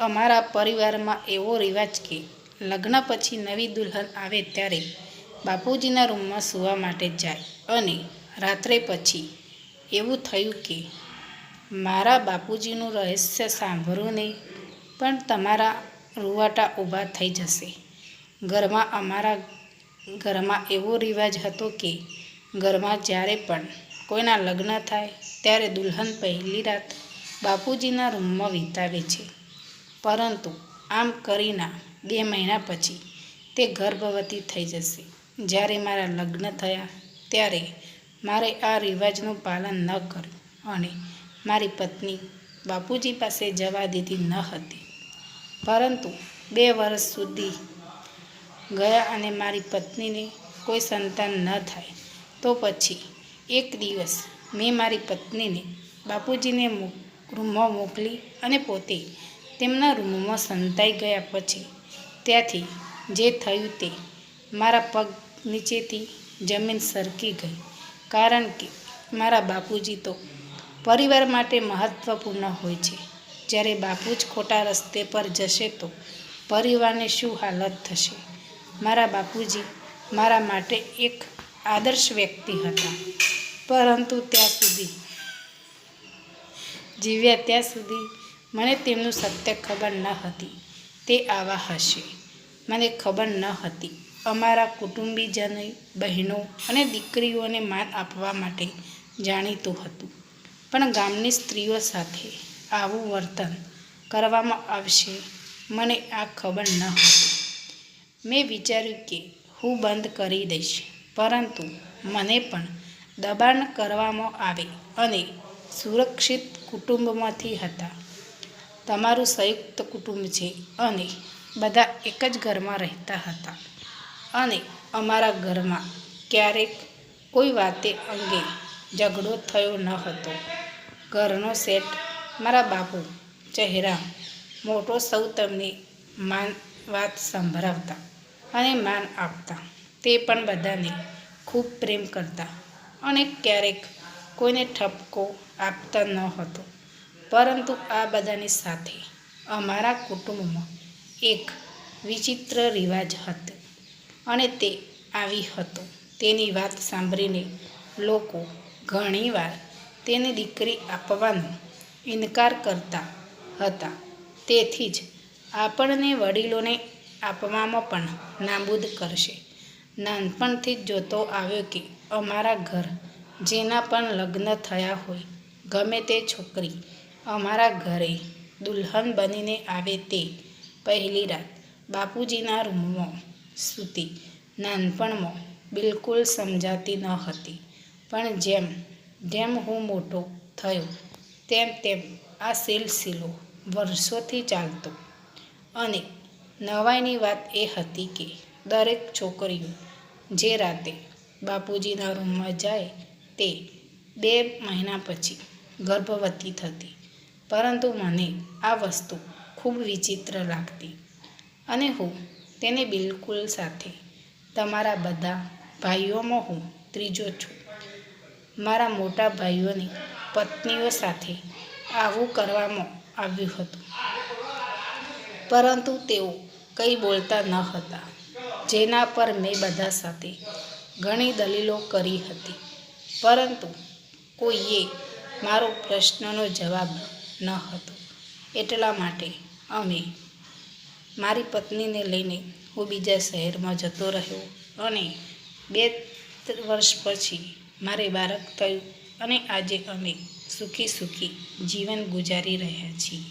અમારા પરિવારમાં એવો રિવાજ કે, લગ્ન પછી નવી દુલ્હન આવે ત્યારે બાપુજીના રૂમમાં સૂવા માટે જાય અને રાત્રે પછી એવું થયું કે, મારા બાપુજીનું રહસ્ય સાંભળવું નહીં, પણ તમારા રૂવાટા ઊભા થઈ જશે. ઘરમાં અમારા ઘરમાં એવો રિવાજ હતો કે, ઘરમાં જ્યારે પણ કોઈના લગ્ન થાય, ત્યારે દુલ્હન પહેલી રાત બાપુજીના રૂમમાં વિતાવે છે. પરંતુ આમ કરીના બે મહિના પછી તે ગર્ભવતી થઈ જશે. જ્યારે મારા લગ્ન થયા ત્યારે મારે આ રિવાજનું પાલન ન કર્યું અને મારી પત્ની બાપુજી પાસે જવા દીધી ન હતી. પરંતુ બે વર્ષ સુધી ગયા અને મારી પત્નીને કોઈ સંતાન ન થાય તો પછી એક દિવસ મેં મારી પત્નીને બાપુજીને રૂમમાં મોકલી અને પોતે તેમના રૂમમાં સંતાઈ ગયા પછી ત્યાંથી જે થયું તે મારા પગ નીચેથી જમીન સરકી ગઈ. કારણ કે મારા બાપુજી તો પરિવાર માટે મહત્ત્વપૂર્ણ હોય છે. જ્યારે બાપુ જ ખોટા રસ્તે પર જશે તો પરિવારને શું હાલત થશે? મારા બાપુજી મારા માટે એક આદર્શ વ્યક્તિ હતા. પરંતુ ત્યાં સુધી જીવ્યા ત્યાં સુધી મને તેમનું સત્ય ખબર ન હતી. તે આવા હશે. મને ખબર ન હતી. અમારા કુટુંબીજનો બહેનો અને દીકરીઓને માન આપવા માટે જાણીતું હતું. પણ ગામની સ્ત્રીઓ સાથે આવું વર્તન કરવામાં આવશે મને આ ખબર ન હતી. મેં વિચાર્યું કે હું બંધ કરી દઈશ, પરંતુ મને પણ દબાણ કરવામાં આવે અને સુરક્ષિત કુટુંબમાંથી હતા. તમારું સંયુક્ત કુટુંબ છે અને બધા એક જ ઘરમાં રહેતા હતા. અને અમારા ઘરમાં ક્યારેક કોઈ વાતે અંગે ઝઘડો થયો ન હતો. ઘરનો સેટ મારા બાપુ ચહેરા મોટો સૌ તમને માન વાત સંભળાવતા અને માન આપતા. તે પણ બધાને ખૂબ પ્રેમ કરતા અને ક્યારેક કોઈને ઠપકો આપતા ન હતો. પરંતુ આ બધાની સાથે અમારા કુટુંબમાં એક વિચિત્ર રિવાજ હતો અને તે આવી હતો. તેની વાત સાંભળીને લોકો ઘણીવાર તેને દીકરી આપવાનો ઇનકાર કરતા હતા. તેથી જ આપણને વડીલોને આપવામાં પણ નાબૂદ કરશે. નાનપણથી જ જોતો આવ્યો કે અમારા ઘર જેના પણ લગ્ન થયા હોય, ગમે તે છોકરી અમારા ઘરે દુલ્હન બનીને આવે તે પહેલી રાત. બાપુજીના રૂમમાં સૂતી. નાનપણમાં બિલકુલ સમજાતી ન હતી. પણ જેમ જેમ હું મોટો થયો, તેમ તેમ આ સિલસિલો વર્ષોથી ચાલતો. અને નવાઈની વાત એ હતી કે, દરેક છોકરીઓ જે રાતે બાપુજીના રૂમમાં જાય તે બે મહિના પછી ગર્ભવતી થતી. પરંતુ મને આ વસ્તુ ખૂબ વિચિત્ર લાગતી અને હું તેને બિલકુલ સાથે તમારા બધા ભાઈઓમાં હું ત્રીજો છું. મારા મોટા ભાઈઓની પત્નીઓ સાથે આવું કરવામાં આવ્યું હતું. પરંતુ તેઓ કંઈ બોલતા ન હતા, જેના પર મેં બધા સાથે ઘણી દલીલો કરી હતી. પરંતુ કોઈએ મારો પ્રશ્નનો જવાબ ન હતો. એટલા માટે અમે મારી પત્નીને લઈને હું બીજા શહેરમાં જતો રહ્યો અને બે વર્ષ પછી મારે બાળક થયું અને આજે અમે સુખી સુખી જીવન ગુજારી રહ્યા છીએ.